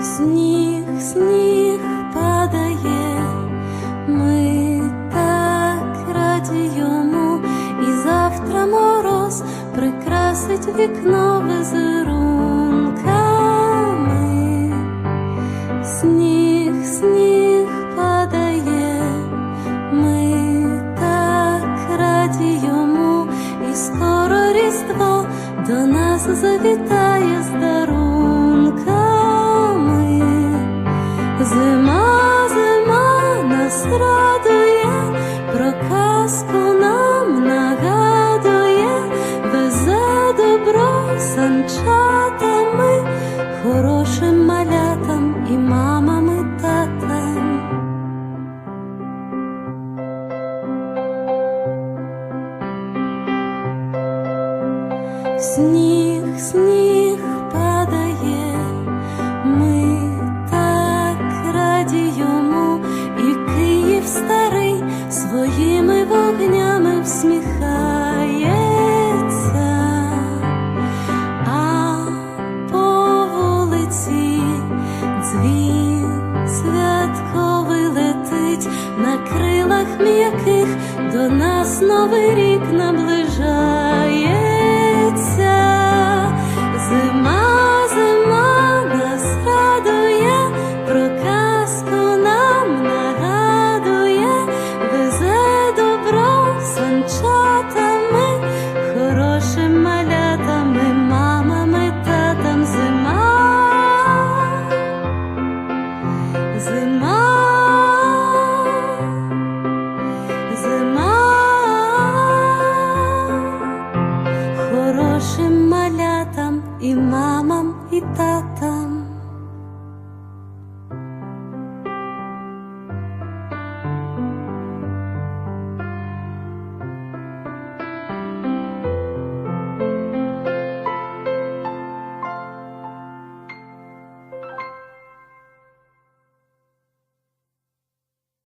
Сніг, сніг падає, ми так раді йому, завтра мороз прикрасить вікно візерунками. Сніг, сніг падає, ми так раді йому, і скоро різдво до нас завітає Зима, зима нас радує, про нам нагадує, везе добро санчатами, хорошим малятам і мамами татам. Сніг, сніг вогнями всміхається, а по вулиці дзвін святковий летить на крилах м'яких до нас новий рік наближається. Зима,